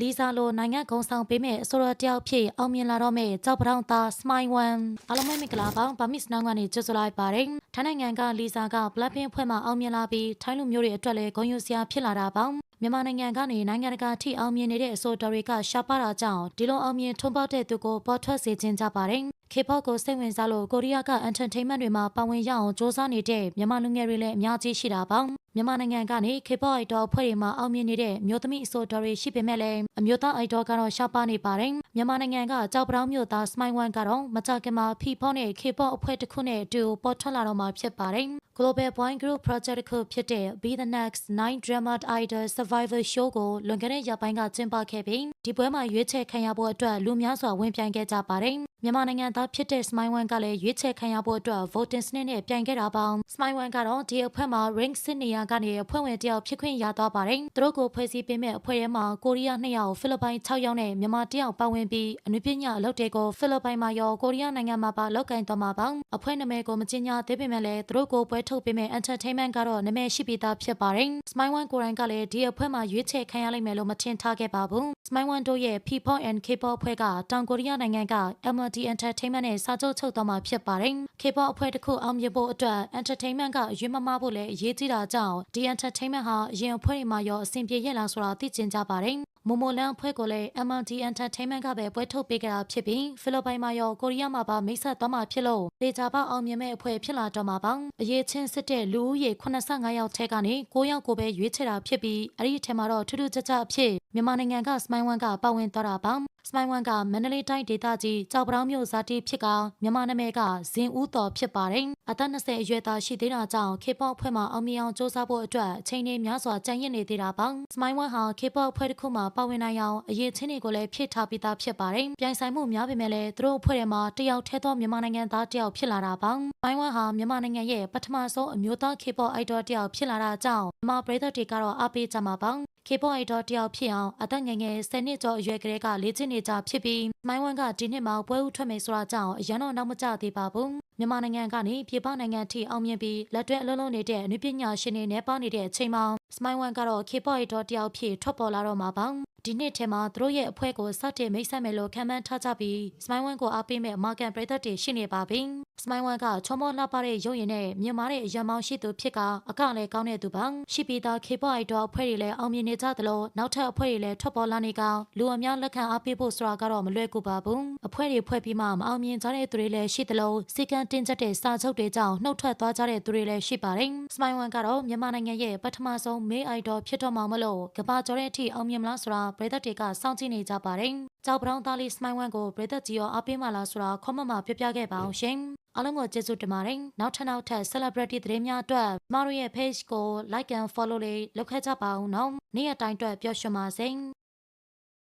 လီဇာလိုနိုင်ငံကုံဆောင်ပေးမဲ့အစိုးရတယောက်ဖြစ်အောင်မြင်လာတော့မဲ့ကြောက်ပတောင်းသားစမိုင်းဝမ်အားလုံးပဲမင်္ဂလာပါဗာမစ်စနောင်းကနေကြိုဆိုလိုက်ပါတယ်ထိုင်းနိုင်ငံကလီဇာက Blackpink ဖွဲ့မှအောင်မြင်လာပြီးထိုင်းလူမျိုးတွေအတွက်လည်းဂုဏ်ယူစရာဖြစ်လာတာပါမြန်မာနိုင်ငံကနေနိုင်ငံတကာထိအောင်မြင်နေတဲ့အစိုးရတွေကရှားပါတာကြောင့်ဒီလိုအောင်မြင်ထွန်းပေါက်တဲ့သူကိုပေါ်ထွက်စေခြင်းကြပါတယ် K-pop ကိုစိတ်ဝင်စားလို့ကိုရီးယားက entertainment တွေမှာပါဝင်ရအောင်စ조사နေတဲ့မြန်မာလူငယ်တွေလည်းအများကြီးရှိတာပါ မြန်မာနိုင်ငံကနေ K-pop idol အဖွဲ့တွေမှာအောင်မြင်နေတဲ့မျိုးသမီးအစိုးရတွေရှိပေမဲ့လည်းအမျိုးသား idol ကတော့ရှားပါနေပါတယ်မြန်မာနိုင်ငံကကြောက်ပတောင်းမြို့သား Smile One ကတော့မကြခင်မှာ P-pop နဲ့ K-pop အဖွဲ့တစ်ခုနဲ့အတူပေါ်ထွက်လာတော့မှာဖြစ်ပါတယ် Global Boy Group Project တစ်ခုဖြစ်တဲ့ Be the Next Nine Drama Idol Survivor Show ကိုလွန်ခဲ့တဲ့ရက်ပိုင်းကကျင်းပခဲ့ပြီးဒီပွဲမှာရွေးချယ်ခံရဖို့အတွက်လူများစွာဝင်ပြိုင်ခဲ့ကြပါတယ်မြန်မာနိုင်ငံသားဖြစ်တဲ့ Smile One ကလည်းရွေးချယ်ခံရဖို့အတွက် voting စနစ်နဲ့ပြိုင်ခဲ့တာပါ Smile One ကတော့ဒီအဖွဲ့မှာ rank စစ်နေရာကနေအဖွဲ့ဝင်တယောက်ဖြစ်ခွင့်ရသွားပါတယ်သူတို့ကိုဖွဲ့စည်းပေးမဲ့အဖွဲ့ထဲမှာကိုရီးယား2ယောက်ဖိလစ်ပိုင်6ယောက်နဲ့မြန်မာ1ယောက်ပါဝင်ပြီးအနုပညာအလုပ်တွေကိုဖိလစ်ပိုင်မှာရောကိုရီးယားနိုင်ငံမှာပါလုပ်ကိုင်သွားမှာပါအဖွဲ့နာမည်ကိုမကျင်းညာသေးပေမဲ့လည်းသူတို့ကိုပွဲထုတ်ပေးမဲ့ entertainment ကတော့နာမည်ရှိပြီးသားဖြစ်ပါတယ် Smile One ကိုယ်တိုင်ကလည်းဒီအဖွဲ့မှာရွေးချယ်ခံရလိမ့်မယ်လို့မထင်ထားခဲ့ပါဘူး Smile One တို့ရဲ့ P-pop and K-pop အဖွဲ့ကတောင်ကိုရီးယားနိုင်ငံက MLD Entertainment နဲ့စာချုပ်ချုပ်သွားမှာဖြစ်ပါတယ်။ K-pop အဖွဲ့တစ်ခုအောင်မြင်ဖို့အတွက် entertainment ကအရွေးမမဖို့လည်းအရေးကြီးတာကြောင့်ဒီ entertainment ဟာအရင်အဖွဲ့တွေမှာရောအဆင်ပြေရဲ့လားဆိုတာသိချင်ကြပါတယ်။ မမိုလန်အဖွဲ့ကိုလည်း MLD Entertainment ကပဲပွဲထုတ်ပေးကြတာဖြစ်ပြီးဖိလစ်ပိုင်မှာရောကိုရီးယားမှာပါမိတ်ဆက်သွားမှာဖြစ်လို့ဒေတာပေါအောင်မြင်မဲ့အဖွဲ့ဖြစ်လာတော့မှာပါအရေးချင်းစစ်တဲ့လူဦးရေ85ယောက်ထဲကနေ9ယောက်ကိုပဲရွေးချယ်တာဖြစ်ပြီးအဲ့ဒီထဲမှာတော့ထူးထူးခြားခြားအဖြစ်မြန်မာနိုင်ငံကစမိုင်းဝမ်ကပါဝင်သွားတာပါ စမိုင်းဝမ်ကမန္တလေးတိုင်းဒေသကြီးကြောက်ပတောင်းမြို့ဇာတိဖြစ်ကမြန်မာနာမည်ကဇင်ဦးတော်ဖြစ်ပါတယ်အသက်20အရွယ်သားရှိသေးတာကြောင့် K-pop အဖွဲ့မှာအောင်မြင်အောင်စူးစမ်းဖို့အတွက်အချိန်တွေများစွာကြံ့ရစ်နေသေးတာပါစမိုင်းဝမ်ဟာ K-pop အဖွဲ့တစ်ခုမှာပါဝင်နိုင်အောင်အရေးချင်းတွေကိုလည်းဖြည့်ထားပြီးသားဖြစ်ပါတယ်ပြိုင်ဆိုင်မှုများပေမဲ့လည်းသူတို့အဖွဲ့ထဲမှာတယောက်ထဲသောမြန်မာနိုင်ငံသားတယောက်ဖြစ်လာတာပါမိုင်းဝမ်ဟာမြန်မာနိုင်ငံရဲ့ပထမဆုံးအမျိုးသား K-pop idol တယောက်ဖြစ်လာတာကြောင့်မြန်မာပရိသတ်တွေကတော့အားပေးကြမှာပါ K-pop idol တယောက်ဖြစ်အောင်အသက်ငယ်ငယ်10နှစ်ကျော်အရွယ်ကလေးကလေ့ကျင့်နေကြဖြစ်ပြီးမိုင်းဝမ်ကဒီနှစ်မှာပွဲဥထွက်မယ်ဆိုတာကြောင့်အရန်တော့နောက်မကျသေးပါဘူးမြန်မာနိုင်ငံကနေပြည်ပနိုင်ငံထိအောင်မြင်ပြီးလက်တွဲအလုံးလုံးနေတဲ့အနုပညာရှင်တွေနဲ့ပေါနေတဲ့အချိန်မှာ စမိုင်းဝမ်ကတော့ K-pop idol တယောက်ဖြစ်ထွက်ပေါ်လာတော့မှာပါဒီနှစ်ထဲမှာသူတို့ရဲ့အဖွဲ့ကိုစတင်မိတ်ဆက်မယ်လို့ခံမှန်းထားကြပြီးစမိုင်းဝမ်ကိုအားပေးမဲ့မာကန်ပရိသတ်တွေရှိနေပါပြီစမိုင်းဝမ်ကချောမောလှပတဲ့ရုပ်ရည်နဲ့မြင်မာတဲ့အရန်မောင်းရှိသူဖြစ်ကအကလည်းကောင်းတဲ့သူပါရှိပြီးသား K-pop idol အဖွဲ့တွေလည်းအောင်မြင်နေကြသလိုနောက်ထပ်အဖွဲ့တွေလည်းထွက်ပေါ်လာနေကလူအများလက်ခံအားပေးဖို့ဆိုတာကတော့မလွယ်ကူပါဘူးအဖွဲ့တွေဖွဲ့ပြီးမှမအောင်မြင်ကြတဲ့သူတွေလည်းရှိသလိုစီကံတင်ချက်တဲ့စာချုပ်တွေကြောင့်နှုတ်ထွက်သွားကြတဲ့သူတွေလည်းရှိပါတယ်စမိုင်းဝမ်ကတော့မြန်မာနိုင်ငံရဲ့ပထမဆုံးမေးအိုက်တော်ဖြစ်တော့မှာမလို့ကဘာကျော်တဲ့အထိအောင်မြင်မလားဆိုတာပရိသတ်တွေကစောင့်ကြည့်နေကြပါတယ်ကြောက်ပတောင်းသားလေးစမိုင်းဝမ်ကိုပရိသတ်ကြီးရောအားပေးမှလားဆိုတာခေါမမပြပြခဲ့ပါအောင်ရှင်အားလုံးကိုကျေးဇူးတင်ပါတယ်နောက်ထပ်နောက်ထပ် celebrity သတင်းများအတွက်မတို့ရဲ့ page ကို like and follow လေးလုပ်ခဲ့ကြပါဦးနော်နေ့ရက်တိုင်းအတွက်ပျော်ရွှင်ပါစေ